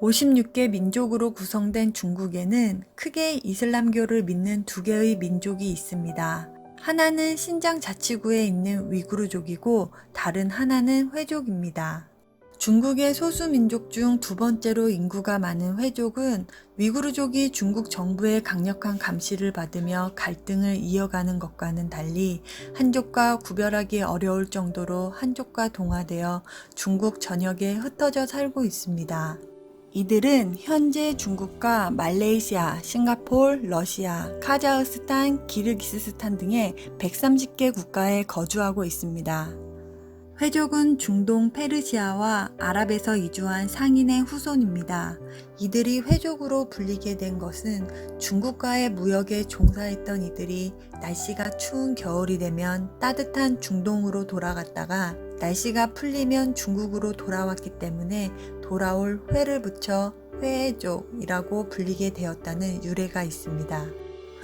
56개 민족으로 구성된 중국에는 크게 이슬람교를 믿는 두 개의 민족이 있습니다. 하나는 신장 자치구에 있는 위구르족이고 다른 하나는 회족입니다. 중국의 소수 민족 중 두 번째로 인구가 많은 회족은 위구르족이 중국 정부의 강력한 감시를 받으며 갈등을 이어가는 것과는 달리 한족과 구별하기 어려울 정도로 한족과 동화되어 중국 전역에 흩어져 살고 있습니다. 이들은 현재 중국과 말레이시아, 싱가폴, 러시아, 카자흐스탄, 기르기스스탄 등의 130개 국가에 거주하고 있습니다. 회족은 중동 페르시아와 아랍에서 이주한 상인의 후손입니다. 이들이 회족으로 불리게 된 것은 중국과의 무역에 종사했던 이들이 날씨가 추운 겨울이 되면 따뜻한 중동으로 돌아갔다가 날씨가 풀리면 중국으로 돌아왔기 때문에 돌아올 회를 붙여 회족이라고 불리게 되었다는 유래가 있습니다.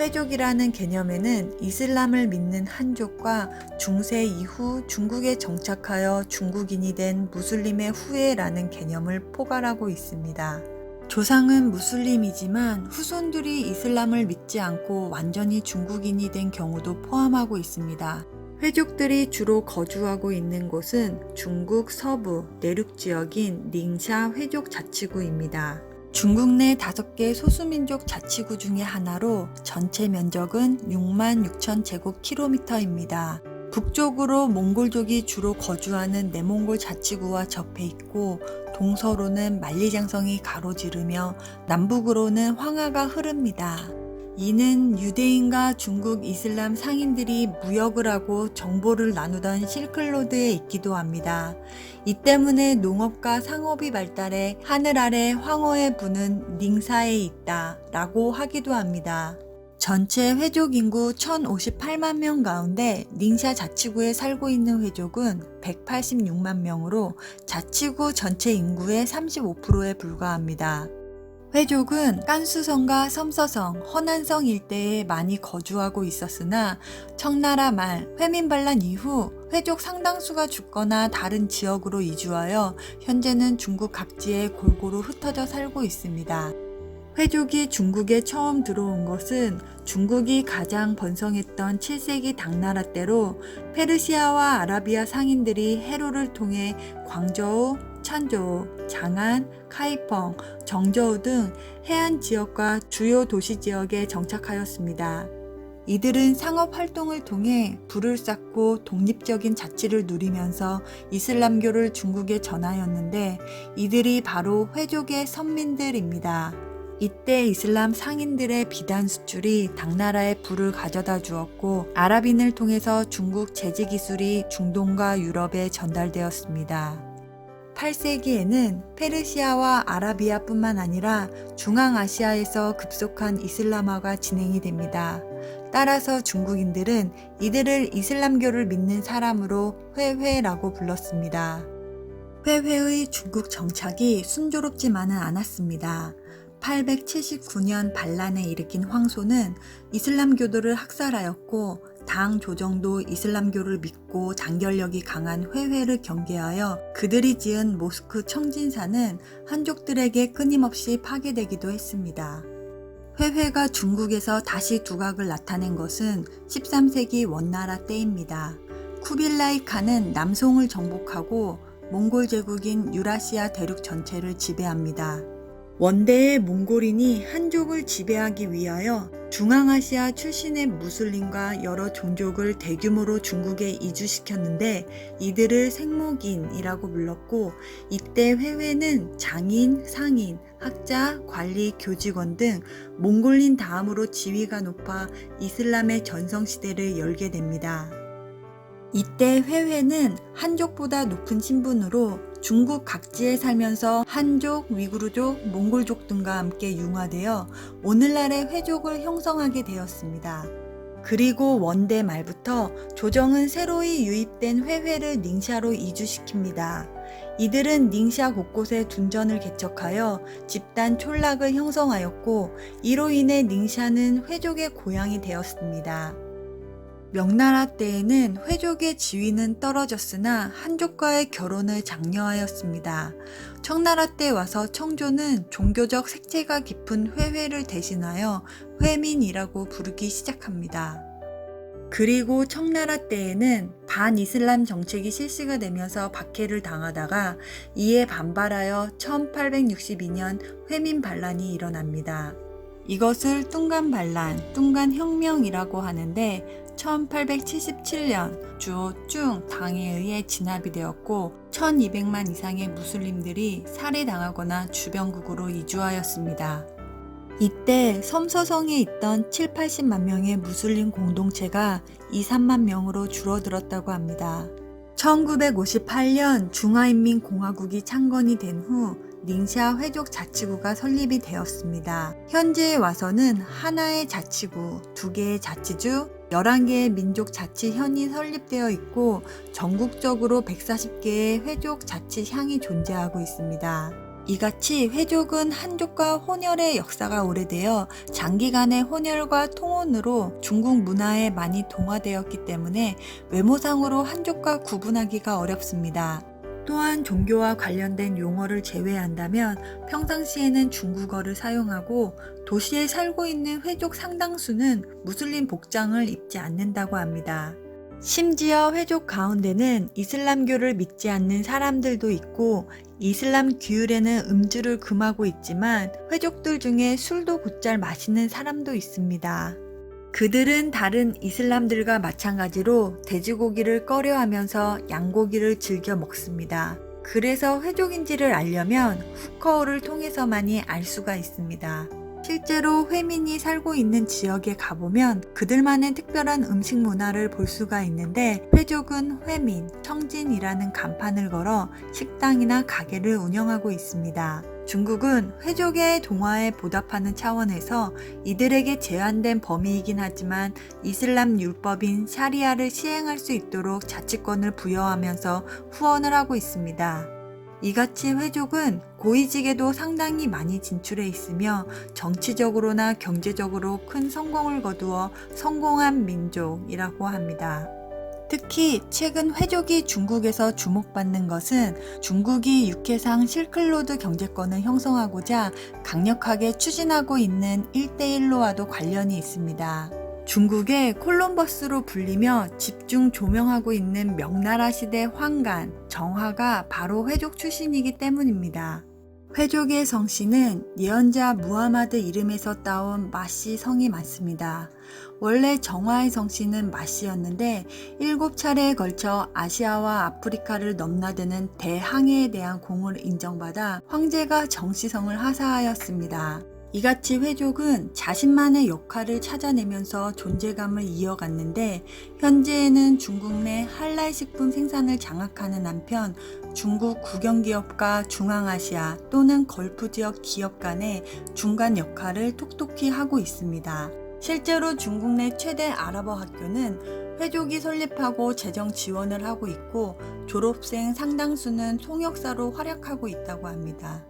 회족이라는 개념에는 이슬람을 믿는 한족과 중세 이후 중국에 정착하여 중국인이 된 무슬림의 후예라는 개념을 포괄하고 있습니다. 조상은 무슬림이지만 후손들이 이슬람을 믿지 않고 완전히 중국인이 된 경우도 포함하고 있습니다. 회족들이 주로 거주하고 있는 곳은 중국 서부 내륙 지역인 닝샤 회족 자치구입니다. 중국 내 다섯 개 소수민족 자치구 중의 하나로 전체 면적은 6만 6천 제곱킬로미터입니다. 북쪽으로 몽골족이 주로 거주하는 내몽골 자치구와 접해 있고 동서로는 만리장성이 가로지르며 남북으로는 황하가 흐릅니다. 이는 유대인과 중국 이슬람 상인들이 무역을 하고 정보를 나누던 실클로드에 있기도 합니다. 이 때문에 농업과 상업이 발달해 하늘 아래 황허의 부는 닝사에 있다 라고 하기도 합니다. 전체 회족 인구 1058만 명 가운데 닝샤 자치구에 살고 있는 회족은 186만 명으로 자치구 전체 인구의 35%에 불과합니다. 회족은 깐수성과 섬서성, 허난성 일대에 많이 거주하고 있었으나 청나라 말 회민반란 이후 회족 상당수가 죽거나 다른 지역으로 이주하여 현재는 중국 각지에 골고루 흩어져 살고 있습니다. 회족이 중국에 처음 들어온 것은 중국이 가장 번성했던 7세기 당나라 때로 페르시아와 아라비아 상인들이 해로를 통해 광저우, 찬저우, 장안, 카이펑, 정저우 등 해안 지역과 주요 도시 지역에 정착하였습니다. 이들은 상업 활동을 통해 불을 쌓고 독립적인 자치를 누리면서 이슬람교를 중국에 전하였는데 이들이 바로 회족의 선민들입니다. 이때 이슬람 상인들의 비단 수출이 당나라에 불을 가져다 주었고 아랍인을 통해서 중국 제지 기술이 중동과 유럽에 전달되었습니다. 8세기에는 페르시아와 아라비아뿐만 아니라 중앙아시아에서 급속한 이슬람화가 진행이 됩니다. 따라서 중국인들은 이들을 이슬람교를 믿는 사람으로 회회라고 불렀습니다. 회회의 중국 정착이 순조롭지만은 않았습니다. 879년 반란에 일으킨 황소는 이슬람교도를 학살하였고 당 조정도 이슬람교를 믿고 단결력이 강한 회회를 경계하여 그들이 지은 모스크 청진사는 한족들에게 끊임없이 파괴되기도 했습니다. 회회가 중국에서 다시 두각을 나타낸 것은 13세기 원나라 때입니다. 쿠빌라이 칸은 남송을 정복하고 몽골 제국인 유라시아 대륙 전체를 지배합니다. 원대의 몽골인이 한족을 지배하기 위하여 중앙아시아 출신의 무슬림과 여러 종족을 대규모로 중국에 이주시켰는데 이들을 생목인이라고 불렀고 이때 회회는 장인, 상인, 학자, 관리, 교직원 등 몽골인 다음으로 지위가 높아 이슬람의 전성시대를 열게 됩니다. 이때 회회는 한족보다 높은 신분으로 중국 각지에 살면서 한족, 위구르족, 몽골족 등과 함께 융화되어 오늘날의 회족을 형성하게 되었습니다. 그리고 원대 말부터 조정은 새로이 유입된 회회를 닝샤로 이주시킵니다. 이들은 닝샤 곳곳에 둔전을 개척하여 집단 촌락을 형성하였고 이로 인해 닝샤는 회족의 고향이 되었습니다. 명나라 때에는 회족의 지위는 떨어졌으나 한족과의 결혼을 장려하였습니다. 청나라 때 와서 청조는 종교적 색채가 깊은 회회를 대신하여 회민이라고 부르기 시작합니다. 그리고 청나라 때에는 반이슬람 정책이 실시가 되면서 박해를 당하다가 이에 반발하여 1862년 회민 반란이 일어납니다. 이것을 뚱간 반란, 뚱간 혁명이라고 하는데 1877년 주오쭝 당에 의해 진압이 되었고 1200만 이상의 무슬림들이 살해당하거나 주변국으로 이주하였습니다. 이때 섬서성에 있던 7, 80만 명의 무슬림 공동체가 2, 3만 명으로 줄어들었다고 합니다. 1958년 중화인민공화국이 창건이 된 후 닝샤 회족 자치구가 설립이 되었습니다. 현재에 와서는 하나의 자치구, 두 개의 자치주, 11개의 민족 자치현이 설립되어 있고 전국적으로 140개의 회족 자치향이 존재하고 있습니다. 이같이 회족은 한족과 혼혈의 역사가 오래되어 장기간의 혼혈과 통혼으로 중국 문화에 많이 동화되었기 때문에 외모상으로 한족과 구분하기가 어렵습니다. 또한 종교와 관련된 용어를 제외한다면 평상시에는 중국어를 사용하고 도시에 살고 있는 회족 상당수는 무슬림 복장을 입지 않는다고 합니다. 심지어 회족 가운데는 이슬람교를 믿지 않는 사람들도 있고 이슬람 규율에는 음주를 금하고 있지만 회족들 중에 술도 곧잘 마시는 사람도 있습니다. 그들은 다른 이슬람들과 마찬가지로 돼지고기를 꺼려하면서 양고기를 즐겨 먹습니다. 그래서 회족인지를 알려면 후커어를 통해서만이 알 수가 있습니다. 실제로 회민이 살고 있는 지역에 가보면 그들만의 특별한 음식 문화를 볼 수가 있는데 회족은 회민, 청진이라는 간판을 걸어 식당이나 가게를 운영하고 있습니다. 중국은 회족의 동화에 보답하는 차원에서 이들에게 제한된 범위이긴 하지만 이슬람 율법인 샤리아를 시행할 수 있도록 자치권을 부여하면서 후원을 하고 있습니다. 이같이 회족은 고위직에도 상당히 많이 진출해 있으며 정치적으로나 경제적으로 큰 성공을 거두어 성공한 민족이라고 합니다. 특히 최근 회족이 중국에서 주목받는 것은 중국이 육해상 실클로드 경제권을 형성하고자 강력하게 추진하고 있는 1대1로와도 관련이 있습니다. 중국의 콜럼버스로 불리며 집중 조명하고 있는 명나라 시대 황간, 정화가 바로 회족 출신이기 때문입니다. 회족의 성씨는 예언자 무하마드 이름에서 따온 마씨 성이 많습니다. 원래 정화의 성씨는 마씨였는데 일곱 차례에 걸쳐 아시아와 아프리카를 넘나드는 대항해에 대한 공을 인정받아 황제가 정씨성을 하사하였습니다. 이같이 회족은 자신만의 역할을 찾아내면서 존재감을 이어갔는데 현재에는 중국 내 한랄 식품 생산을 장악하는 한편 중국 국영기업과 중앙아시아 또는 걸프 지역 기업 간의 중간 역할을 톡톡히 하고 있습니다. 실제로 중국 내 최대 아랍어 학교는 회족이 설립하고 재정 지원을 하고 있고 졸업생 상당수는 통역사로 활약하고 있다고 합니다.